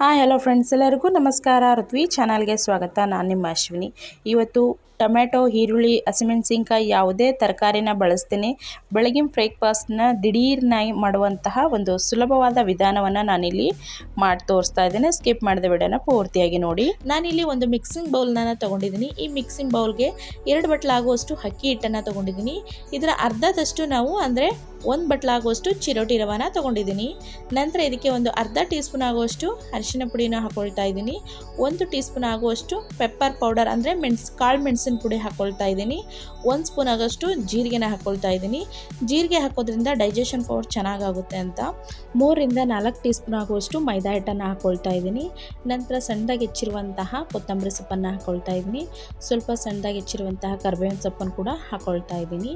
Hi hello friends ಎಲ್ಲರಿಗೂ ನಮಸ್ಕಾರ. ಋತ್ವಿ ಚಾನಲ್ಗೆ ಸ್ವಾಗತ. ನಾನು ನಿಮ್ಮ ಅಶ್ವಿನಿ. ಇವತ್ತು ಟೊಮೆಟೊ ಈರುಳ್ಳಿ, ಹಸಿಮೆಣಸಿನ್ಕಾಯಿ ಯಾವುದೇ ತರಕಾರಿನ ಬಳಸ್ತೀನಿ. ಬೆಳಗಿನ ಬ್ರೇಕ್ಫಾಸ್ಟ್ನ ದಿಢೀರ್ನಾಗಿ ಮಾಡುವಂತಹ ಒಂದು ಸುಲಭವಾದ ವಿಧಾನವನ್ನು ನಾನಿಲ್ಲಿ ಮಾಡಿ ತೋರಿಸ್ತಾ ಇದ್ದೇನೆ. ಸ್ಕಿಪ್ ಮಾಡಿದ ವಿಡಿಯೋನ ಪೂರ್ತಿಯಾಗಿ ನೋಡಿ. ನಾನಿಲ್ಲಿ ಒಂದು ಮಿಕ್ಸಿಂಗ್ ಬೌಲ್ನ ತೊಗೊಂಡಿದ್ದೀನಿ. ಈ ಮಿಕ್ಸಿಂಗ್ ಬೌಲ್ಗೆ ಎರಡು ಬಟ್ಲಾಗುವಷ್ಟು ಅಕ್ಕಿ ಹಿಟ್ಟನ್ನು ತೊಗೊಂಡಿದ್ದೀನಿ. ಇದರ ಅರ್ಧದಷ್ಟು ನಾವು ಅಂದರೆ ಒಂದು ಬಟ್ಲಾಗುವಷ್ಟು ಚಿರೋಟಿ ರವಾನ ತೊಗೊಂಡಿದ್ದೀನಿ. ನಂತರ ಇದಕ್ಕೆ ಒಂದು ಅರ್ಧ ಟೀ ಸ್ಪೂನ್ ಆಗುವಷ್ಟು ಅರಿಶಿನ ಪುಡಿನ ಹಾಕ್ಕೊಳ್ತಾ ಇದ್ದೀನಿ. ಒಂದು ಟೀ ಸ್ಪೂನ್ ಆಗುವಷ್ಟು ಪೆಪ್ಪರ್ ಪೌಡರ್ ಅಂದರೆ ಮೆಣಸು, ಕಾಳು ಮೆಣಸಿನ ಪುಡಿ ಹಾಕ್ಕೊಳ್ತಾ ಇದ್ದೀನಿ. ಒಂದು ಸ್ಪೂನ್ ಆಗೋಷ್ಟು ಜೀರಿಗೆನ ಹಾಕ್ಕೊಳ್ತಾ ಇದ್ದೀನಿ. ಜೀರಿಗೆ ಹಾಕೋದ್ರಿಂದ ಡೈಜೆಷನ್ ಪವರ್ ಚೆನ್ನಾಗಾಗುತ್ತೆ ಅಂತ. ಮೂರರಿಂದ ನಾಲ್ಕು ಟೀ ಸ್ಪೂನ್ ಆಗುವಷ್ಟು ಮೈದಾ ಹಿಟ್ಟನ್ನು ಹಾಕ್ಕೊಳ್ತಾ ಇದ್ದೀನಿ. ನಂತರ ಸಣ್ಣದಾಗಿ ಹೆಚ್ಚಿರುವಂತಹ ಕೊತ್ತಂಬರಿ ಸೊಪ್ಪನ್ನು ಹಾಕ್ಕೊಳ್ತಾ ಇದ್ದೀನಿ. ಸ್ವಲ್ಪ ಸಣ್ಣದಾಗಿ ಹೆಚ್ಚಿರುವಂತಹ ಕರ್ಬೇವಿನ ಸೊಪ್ಪನ್ನು ಕೂಡ ಹಾಕ್ಕೊಳ್ತಾ ಇದ್ದೀನಿ.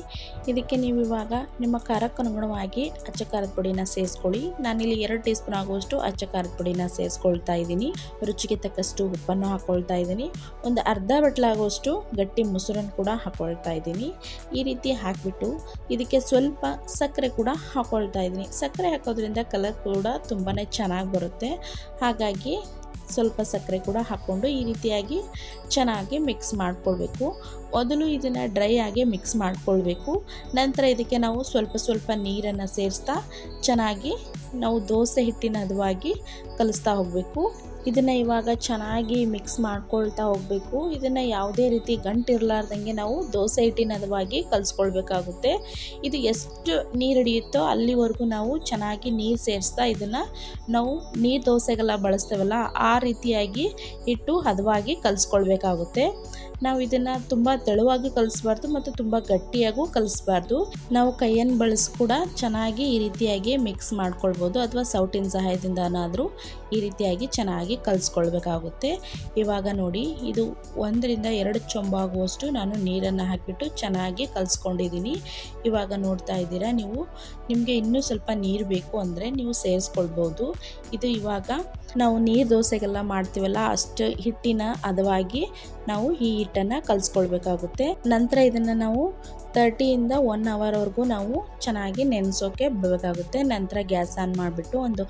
ಇದಕ್ಕೆ ನೀವು ಇವಾಗ ನಿಮ್ಮ ಖಾರಕ್ಕೆ ಅನುಗುಣವಾಗಿ ಅಚ್ಚ ಖಾರದ ಪುಡಿನ ಸೇರಿಸ್ಕೊಳ್ಳಿ. ನಾನಿಲ್ಲಿ ಎರಡು ಟೀ ಸ್ಪೂನ್ ಆಗುವಷ್ಟು ಅಚ್ಚ ಖಾರದ ಪುಡಿನ ಸೇರಿಸ್ಕೊಳ್ತಾ ಇದ್ದೀನಿ. ರುಚಿಗೆ ತಕ್ಕಷ್ಟು ಉಪ್ಪನ್ನು ಹಾಕ್ಕೊಳ್ತಾ ಇದ್ದೀನಿ. ಒಂದು ಅರ್ಧ ಬಟ್ಲಾಗುವಷ್ಟು ಗಟ್ಟಿ ಮೊಸರನ್ನು ಕೂಡ ಹಾಕ್ಕೊಳ್ತಾ ಇದ್ದೀನಿ. ಈ ರೀತಿ ಹಾಕಿಬಿಟ್ಟು ಇದಕ್ಕೆ ಸ್ವಲ್ಪ ಸಕ್ಕರೆ ಕೂಡ ಹಾಕ್ಕೊಳ್ತಾ ಇದ್ದೀನಿ. ಸಕ್ಕರೆ ಹಾಕೋದ್ರಿಂದ ಕಲರ್ ಕೂಡ ತುಂಬಾ ಚೆನ್ನಾಗಿ ಬರುತ್ತೆ. ಹಾಗಾಗಿ ಸ್ವಲ್ಪ ಸಕ್ಕರೆ ಕೂಡ ಹಾಕ್ಕೊಂಡು ಈ ರೀತಿಯಾಗಿ ಚೆನ್ನಾಗಿ ಮಿಕ್ಸ್ ಮಾಡಿಕೊಳ್ಬೇಕು. ಮೊದಲು ಇದನ್ನು ಡ್ರೈ ಆಗಿ ಮಿಕ್ಸ್ ಮಾಡಿಕೊಳ್ಬೇಕು. ನಂತರ ಇದಕ್ಕೆ ನಾವು ಸ್ವಲ್ಪ ಸ್ವಲ್ಪ ನೀರನ್ನು ಸೇರಿಸ್ತಾ ಚೆನ್ನಾಗಿ ನಾವು ದೋಸೆ ಹಿಟ್ಟಿನ ಹದವಾಗಿ ಕಲಿಸ್ತಾ ಹೋಗಬೇಕು. ಇದನ್ನು ಇವಾಗ ಚೆನ್ನಾಗಿ ಮಿಕ್ಸ್ ಮಾಡ್ಕೊಳ್ತಾ ಹೋಗಬೇಕು. ಇದನ್ನು ಯಾವುದೇ ರೀತಿ ಗಂಟು ಇರಲಾರ್ದಂಗೆ ನಾವು ದೋಸೆ ಹಿಟ್ಟಿನ ಹದವಾಗಿ ಕಲಿಸ್ಕೊಳ್ಬೇಕಾಗುತ್ತೆ. ಇದು ಎಷ್ಟು ನೀರು ಹಿಡಿಯುತ್ತೋ ಅಲ್ಲಿವರೆಗೂ ನಾವು ಚೆನ್ನಾಗಿ ನೀರು ಸೇರಿಸ್ತಾ ಇದನ್ನು ನಾವು ನೀರು ದೋಸೆಗೆಲ್ಲ ಬಳಸ್ತೇವಲ್ಲ, ಆ ರೀತಿಯಾಗಿ ಹಿಟ್ಟು ಹದವಾಗಿ ಕಲಿಸ್ಕೊಳ್ಬೇಕಾಗುತ್ತೆ. ನಾವು ಇದನ್ನು ತುಂಬ ತೆಳುವಾಗಿ ಕಲಿಸ್ಬಾರ್ದು ಮತ್ತು ತುಂಬ ಗಟ್ಟಿಯಾಗೂ ಕಲಿಸ್ಬಾರ್ದು. ನಾವು ಕೈಯನ್ನು ಬಳಸಿ ಕೂಡ ಚೆನ್ನಾಗಿ ಈ ರೀತಿಯಾಗಿ ಮಿಕ್ಸ್ ಮಾಡ್ಕೊಳ್ಬೋದು, ಅಥವಾ ಸೌಟಿನ ಸಹಾಯದಿಂದನಾದರೂ ಈ ರೀತಿಯಾಗಿ ಚೆನ್ನಾಗಿ ಕಲಿಸ್ಕೊಳ್ಬೇಕಾಗುತ್ತೆ. ಇವಾಗ ನೋಡಿ, ಇದು ಒಂದರಿಂದ ಎರಡು ಚೊಂಬಾಗುವಷ್ಟು ನಾನು ನೀರನ್ನು ಹಾಕಿಬಿಟ್ಟು ಚೆನ್ನಾಗಿ ಕಲಿಸ್ಕೊಂಡಿದ್ದೀನಿ. ಇವಾಗ ನೋಡ್ತಾ ಇದ್ದೀರಾ ನೀವು? ನಿಮಗೆ ಇನ್ನೂ ಸ್ವಲ್ಪ ನೀರು ಬೇಕು ಅಂದರೆ ನೀವು ಸೇರಿಸ್ಕೊಳ್ಬೋದು. ಇದು ಇವಾಗ ನಾವು ನೀರು ದೋಸೆಗೆಲ್ಲ ಮಾಡ್ತೀವಲ್ಲ, ಅಷ್ಟು ಹಿಟ್ಟಿನ ಹದವಾಗಿ ನಾವು ಈ ಹಿಟ್ಟನ್ನು ಕಲಿಸ್ಕೊಳ್ಬೇಕಾಗುತ್ತೆ. ನಂತರ ಇದನ್ನು ನಾವು ತರ್ಟಿಯಿಂದ ಒನ್ ಅವರ್ವರೆಗೂ ನಾವು ಚೆನ್ನಾಗಿ ನೆನೆಸೋಕೆ ಬಿಡಬೇಕಾಗುತ್ತೆ ನಂತರ ಗ್ಯಾಸ್ ಆನ್ ಮಾಡಿಬಿಟ್ಟು ಒಂದು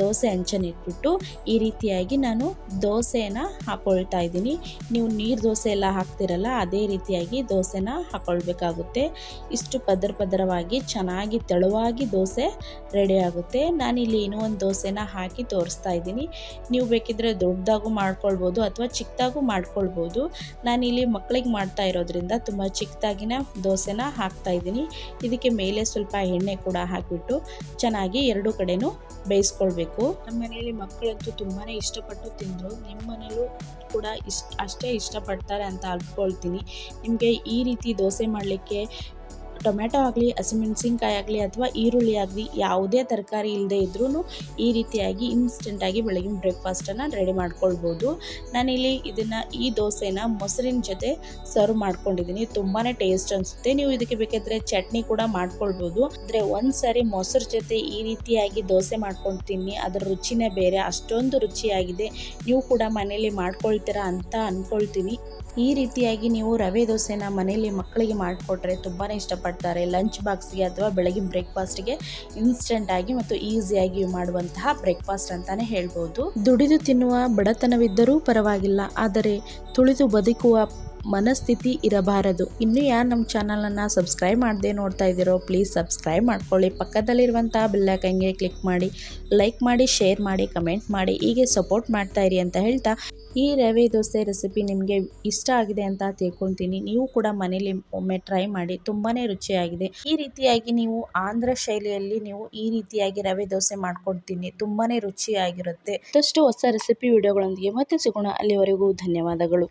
ದೋಸೆ ಇಟ್ಬಿಟ್ಟು ಈ ರೀತಿಯಾಗಿ ನಾನು ದೋಸೆನ ಹಾಕ್ಕೊಳ್ತಾ ಇದ್ದೀನಿ. ನೀವು ನೀರು ದೋಸೆ ಎಲ್ಲ ಹಾಕ್ತಿರಲ್ಲ, ಅದೇ ರೀತಿಯಾಗಿ ದೋಸೆನ ಹಾಕ್ಕೊಳ್ಬೇಕಾಗುತ್ತೆ ಇಷ್ಟು ಪದರ ಪದರವಾಗಿ ಚೆನ್ನಾಗಿ ತೆಳುವಾಗಿ ದೋಸೆ ರೆಡಿ ಆಗುತ್ತೆ. ನಾನಿಲ್ಲಿ ಇನ್ನೂ ಒಂದು ದೋಸೆನ ಹಾಕಿ ತೋರಿಸ್ತಾ ಇದ್ದೀನಿ. ನೀವು ಬೇಕಿದ್ರೆ ದೊಡ್ಡದಾಗೂ ಮಾಡ್ಕೊಳ್ಬೋದು ಅಥವಾ ಚಿಕ್ಕದಾಗೂ ಮಾಡ್ಕೊಳ್ಬೋದು. ನಾನಿಲ್ಲಿ ಮಕ್ಕಳಿಗೆ ಮಾಡ್ತಾ ಇರೋದ್ರಿಂದ ತುಂಬ ಚಿಕ್ಕದಾಗಿನ ದೋಸೆನ ಹಾಕ್ತಾ ಇದ್ದೀನಿ. ಇದಕ್ಕೆ ಮೇಲೆ ಸ್ವಲ್ಪ ಎಣ್ಣೆ ಕೂಡ ಹಾಕಿಬಿಟ್ಟು ಚೆನ್ನಾಗಿ ಎರಡು ಕಡೆನೂ ಬೇಯಿಸ್ಕೊಳ್ಬೇಕು. ನಮ್ಮ ಮನೆಯಲ್ಲಿ ಮಕ್ಕಳಂತೂ ತುಂಬಾ ಇಷ್ಟಪಟ್ಟು ತಿಂದರು. ನಿಮ್ಮ ಮನೇಲೂ ಕೂಡ ಇಷ್ಟ, ಅಷ್ಟೇ ಇಷ್ಟಪಡ್ತಾರೆ ಅಂತ ಅಂದ್ಕೊಳ್ತೀನಿ ನಿಮಗೆ ಈ ರೀತಿ ದೋಸೆ ಮಾಡಲಿಕ್ಕೆ ಟೊಮೆಟೊ ಆಗಲಿ ಹಸಿಮೆಣಸಿನ್ಕಾಯಿ ಆಗಲಿ ಅಥವಾ ಈರುಳ್ಳಿ ಆಗಲಿ, ಯಾವುದೇ ತರಕಾರಿ ಇಲ್ಲದೆ ಇದ್ರೂ ಈ ರೀತಿಯಾಗಿ ಇನ್ಸ್ಟೆಂಟಾಗಿ ಬೆಳಗಿನ ಬ್ರೇಕ್ಫಾಸ್ಟನ್ನು ರೆಡಿ ಮಾಡ್ಕೊಳ್ಬೋದು. ನಾನಿಲ್ಲಿ ಇದನ್ನು ಈ ದೋಸೆನ ಮೊಸರಿನ ಜೊತೆ ಸರ್ವ್ ಮಾಡ್ಕೊಂಡಿದ್ದೀನಿ ತುಂಬಾ ಟೇಸ್ಟ್ ಅನಿಸುತ್ತೆ. ನೀವು ಇದಕ್ಕೆ ಬೇಕಾದರೆ ಚಟ್ನಿ ಕೂಡ ಮಾಡ್ಕೊಳ್ಬೋದು. ಅಂದರೆ ಒಂದು ಸಾರಿ ಮೊಸರು ಜೊತೆ ಈ ರೀತಿಯಾಗಿ ದೋಸೆ ಮಾಡ್ಕೊಂಡು ತಿನ್ನಿ ಅದರ ರುಚಿನೇ ಬೇರೆ, ಅಷ್ಟೊಂದು ರುಚಿಯಾಗಿದೆ. ನೀವು ಕೂಡ ಮನೇಲಿ ಮಾಡ್ಕೊಳ್ತೀರಾ ಅಂತ ಅಂದ್ಕೊಳ್ತೀನಿ ಈ ರೀತಿಯಾಗಿ ನೀವು ರವೆ ದೋಸೆನ ಮನೇಲಿ ಮಕ್ಕಳಿಗೆ ಮಾಡಿಕೊಟ್ರೆ ತುಂಬಾ ಇಷ್ಟಪಡ್ತಾರೆ. ಲಂಚ್ ಬಾಕ್ಸ್ಗೆ ಅಥವಾ ಬೆಳಗಿನ ಬ್ರೇಕ್ಫಾಸ್ಟ್ಗೆ ಇನ್ಸ್ಟೆಂಟಾಗಿ ಮತ್ತು ಈಸಿಯಾಗಿ ಮಾಡುವಂತಹ ಬ್ರೇಕ್ಫಾಸ್ಟ್ ಅಂತಾನೆ ಹೇಳ್ಬೋದು. ದುಡಿದು ತಿನ್ನುವ ಬಡತನವಿದ್ದರೂ ಪರವಾಗಿಲ್ಲ, ಆದರೆ ತುಳಿದು ಬದುಕುವ ಮನಸ್ಥಿತಿ ಇರಬಾರದು. ಇನ್ನು ಯಾರು ನಮ್ಮ ಚಾನಲನ್ನು ಸಬ್ಸ್ಕ್ರೈಬ್ ಮಾಡದೆ ನೋಡ್ತಾ ಇದ್ದೀರೋ ಪ್ಲೀಸ್ ಸಬ್ಸ್ಕ್ರೈಬ್ ಮಾಡ್ಕೊಳ್ಳಿ. ಪಕ್ಕದಲ್ಲಿರುವಂಥ ಬೆಲ್ಲೈಕನ್ಗೆ ಕ್ಲಿಕ್ ಮಾಡಿ ಲೈಕ್ ಮಾಡಿ ಶೇರ್ ಮಾಡಿ ಕಮೆಂಟ್ ಮಾಡಿ, ಹೀಗೆ ಸಪೋರ್ಟ್ ಮಾಡ್ತಾ ಇರಿ ಅಂತ ಹೇಳ್ತಾ ಈ ರವೆ ದೋಸೆ ರೆಸಿಪಿ ನಿಮಗೆ ಇಷ್ಟ ಆಗಿದೆ ಅಂತ ತಿಳ್ಕೊತೀನಿ ನೀವು ಕೂಡ ಮನೇಲಿ ಒಮ್ಮೆ ಟ್ರೈ ಮಾಡಿ ತುಂಬಾ ರುಚಿಯಾಗಿದೆ. ಈ ರೀತಿಯಾಗಿ ನೀವು ಆಂಧ್ರ ಶೈಲಿಯಲ್ಲಿ ನೀವು ಈ ರೀತಿಯಾಗಿ ರವೆ ದೋಸೆ ಮಾಡ್ಕೊಡ್ತೀನಿ. ತುಂಬಾ ರುಚಿಯಾಗಿರುತ್ತೆ. ಮತ್ತಷ್ಟು ಹೊಸ ರೆಸಿಪಿ ವಿಡಿಯೋಗಳೊಂದಿಗೆ ಮತ್ತೆ ಸಿಗೋಣ. ಅಲ್ಲಿವರೆಗೂ ಧನ್ಯವಾದಗಳು.